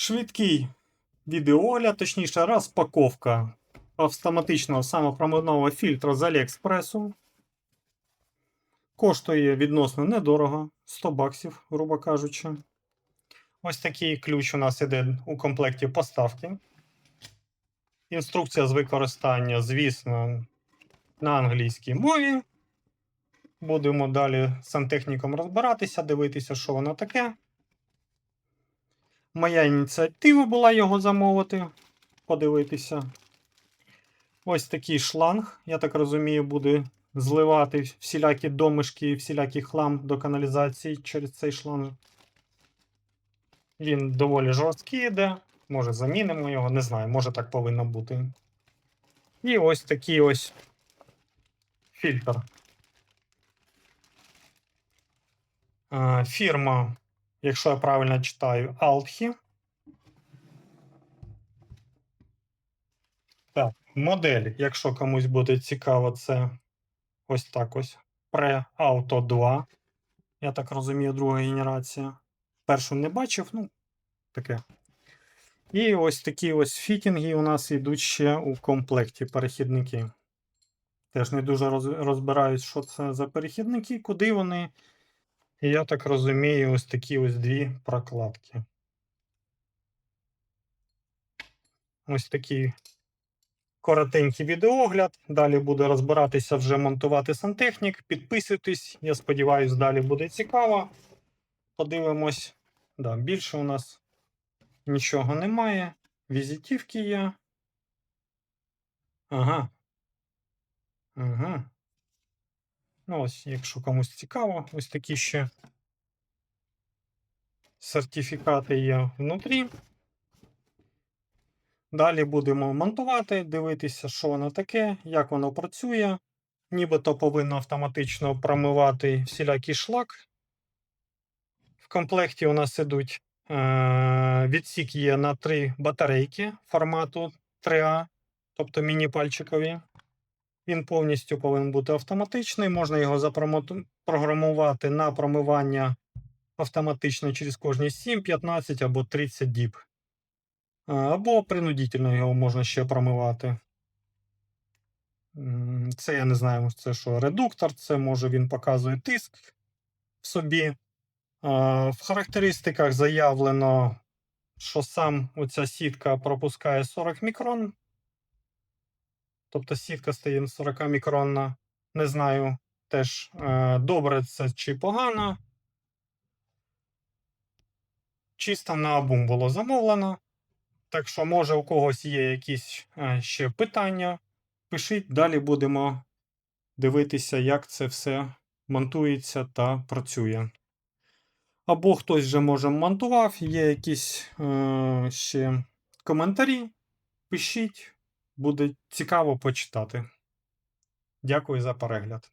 Швидкий відеоогляд, точніше, розпаковка автоматичного самопромивного фільтра з Аліекспресу. Коштує відносно недорого, 100 баксів, грубо кажучи. Ось такий ключ у нас іде у комплекті поставки. Інструкція з використання, звісно, на англійській мові. Будемо далі з сантехніком розбиратися, дивитися, що воно таке. Моя ініціатива була його замовити, подивитися. Ось такий шланг, я так розумію, буде зливати всілякі домишки і всілякий хлам до каналізації через цей шланг. Він доволі жорсткий йде. Може замінимо його, не знаю, може так повинно бути. І ось такий ось фільтр. Фірма, якщо я правильно читаю, Althi. Так, модель, якщо комусь буде цікаво, це ось так ось. Pre-Auto 2. Я так розумію, друга генерація. Першу не бачив, ну, таке. І ось такі ось фітінги у нас йдуть ще у комплекті перехідники. Теж не дуже розбираюсь, що це за перехідники, куди вони. І я так розумію, ось такі ось дві прокладки. Ось такий коротенький відеогляд. Далі буде розбиратися вже монтувати сантехнік. Підписуйтесь, я сподіваюся, далі буде цікаво. Подивимось. Да, більше у нас нічого немає. Візитівки є. Ага. Ага. Ну, ось, якщо комусь цікаво, ось такі ще сертифікати є внутрі. Далі будемо монтувати, дивитися, що воно таке, як воно працює. Нібито повинно автоматично промивати всілякий шлак. В комплекті у нас ідуть е- відсік є на три батарейки формату 3А, тобто міні-пальчикові. Він повністю повинен бути автоматичний. Можна його запрограмувати на промивання автоматично через кожні 7, 15 або 30 діб. Або принудительно його можна ще промивати. Це я не знаю, це що редуктор, це може він показує тиск в собі. В характеристиках заявлено, що сам оця сітка пропускає 40 мікрон. Тобто сітка стає 40 мікронна. Не знаю теж е, добре це чи погано. Чисто на обум було замовлено. Так що, може, у когось є якісь е, ще питання. Пишіть, далі будемо дивитися, як це все монтується та працює. Або хтось вже може монтував, є якісь е, ще коментарі. Пишіть, буде цікаво почитати. Дякую за перегляд.